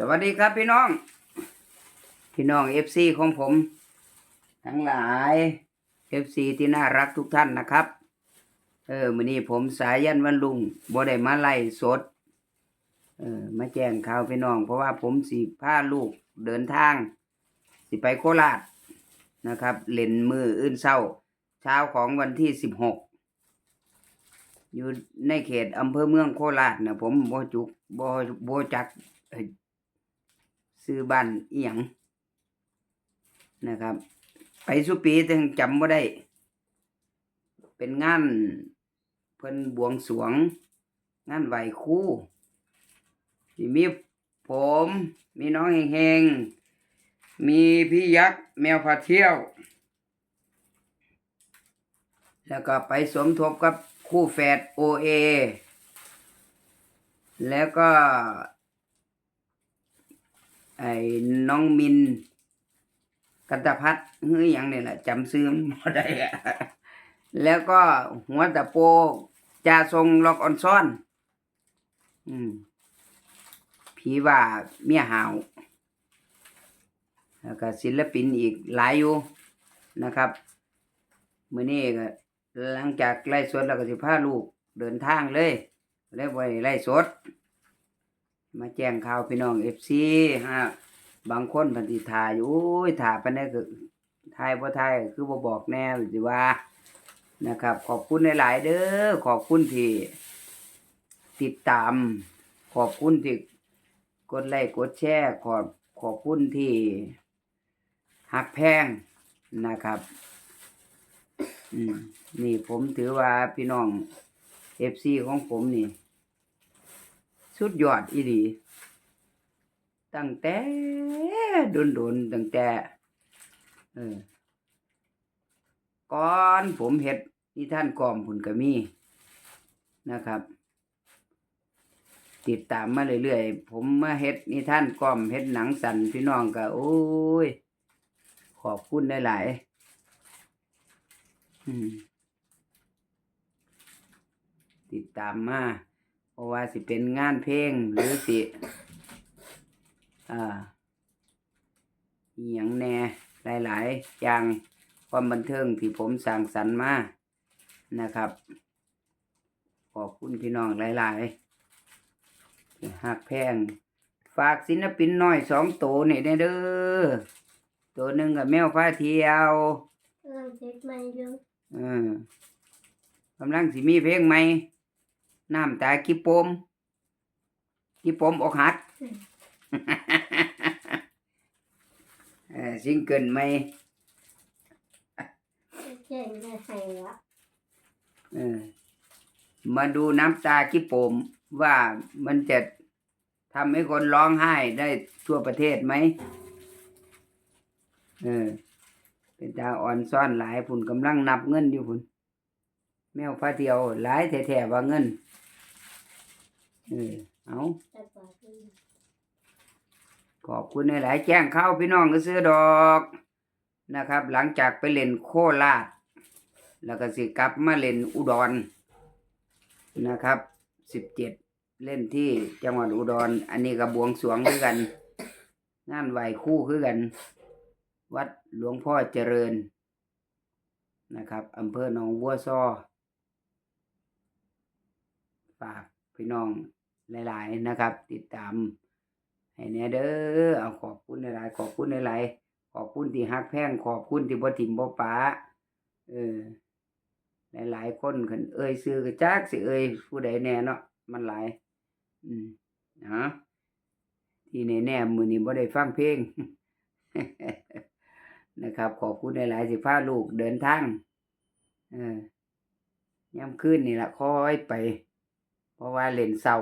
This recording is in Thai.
สวัสดีครับพี่น้อง พี่น้องเอฟซีของผม ทั้งหลายเอฟซีที่น่ารักทุกท่านนะครับ เออมื้อนี้ผมสายยันวันลุงบ่ได้มาไล่สด เออมาแจ้งข่าวพี่น้อง เพราะว่าผมสิพาลูกเดินทาง สิไปโคราชนะครับ เล่นมืออื่นเศร้า เช้าของวันที่สิบหกอยู่ในเขตอำเภอเมืองโคราชนะผมบ่จุกบ่บ่จักเซื้อบ้านเอียงนะครับ ไปสุปีแต่จำบ่ได้ เป็นงานเพิ่นบวงสวง งานไหวคู่ที่มีผม มีน้องเฮงๆ มีพี่ยักษ์แมวพาเที่ยว แล้วก็ไปสมทบกับคู่แฝดโอเอแล้วก็ ไอ้น้องมิน กันตพัฒน์เฮ้ยอหยังเนี่ยแหละจำซื้อมันบ่ได้อะแล้วก็หัวตะโปจาทรงล็อกออนซ่อน อืมผีว่าเมียหาวแล้วก็ศิลปินอีกหลายอยู่นะครับมื้อนี้ก็หลังจากไล่สดแล้วก็สิพาลูกเดินทางเลยเลยบ่ได้ไล่สด มาแจ้งข่าวพี่น้อง FC ฮะบางคนพันธิทาอยู่โอ้ยถ่าไปานใดก็ทายบ่ทายคือบ่บอกแน่สิว่านะครับ ขอบคุณหลาย ๆ เด้อขอบคุณที่ติดตาม ขอบคุณที่กดไลค์กดแชร์ขอบขอบคุณที่หักแพงนะครับนี่ผมถือว่าพี่น้องเอฟซีของผมนี่ สุดยอดอีดีตั้งแต่โดนโดนๆตั้งแต่เออก่อนผมเฮ็ดนิท่านกอมผุนกะมีนะครับ ติดตามมาเรื่อยๆผมมาเฮ็ดนิท่านกอมเฮ็ดหนังสันพี่น้องก็โอ้ย ขอบคุณหลายๆติดตามมา ราะว่าสิเป็นงานเพลงหรือสิอ่าอหย่างแหน่หลาย ๆ อย่างความบันเทิงที่ผมสร้างสรรค์มานะครับ ขอบคุณพี่น้องหลาย ๆ ที่หักแพง ฝากศิลปินน้อยสองตัวนี่เด้อตัวหนึ่งกับแมวฟ้าเที่ยวกำลังเช็คมันอยู่เออกำลังสิมีเพลงใหม่ น้ำตาขี้ปมขี้ปมอกหักเออซิงเกิลใหม่เก่งได้ใครวะเออมาดูน้ำตาขี้ปมว่ามันจะทำให้คนร้องไห้ได้ทั่วประเทศไหมเออ เป็นตาอ่อนซ่อนหลายผุนกำลังนับเงินอยู่ผุน แมวพาเที่ยวหลายแท้ๆว่าเงินเออเอาแต่ปากมันขอบคุณในหลายแจ้งเข้าพี่น้องก็ซื้อดอกนะครับ หลังจากไปเล่นโคราชแล้วก็สิกลับมาเล่นอุดรนะครับสิบเจ็ดเล่นที่จังหวัดอุดร อันนี้ก็บวงสวงคือกัน งานไหวคู่คือกัน วัดหลวงพ่อเจริญนะครับอำเภอหนองบัวซอ ฝากพี่น้องหลาย ๆ นะครับ ติดตามให้แน่เด้อเอาขอบคุณหลายๆขอบคุณหลายๆขอบคุณที่ฮักแพงขอบคุณที่บ่ถิ่มบ่ป๋าเออหลายๆคนคันเอ่ยซื้อก็จักสิเอ่ยผู้ใดแน่เนาะมันหลาย อืมนะที่แน่ๆมือนี้บ่ได้ฟังเพลงนะครับ ขอบคุณหลายๆสิพาลูกเดินทางเออยามคืนนี่ละค่อยไป เพรา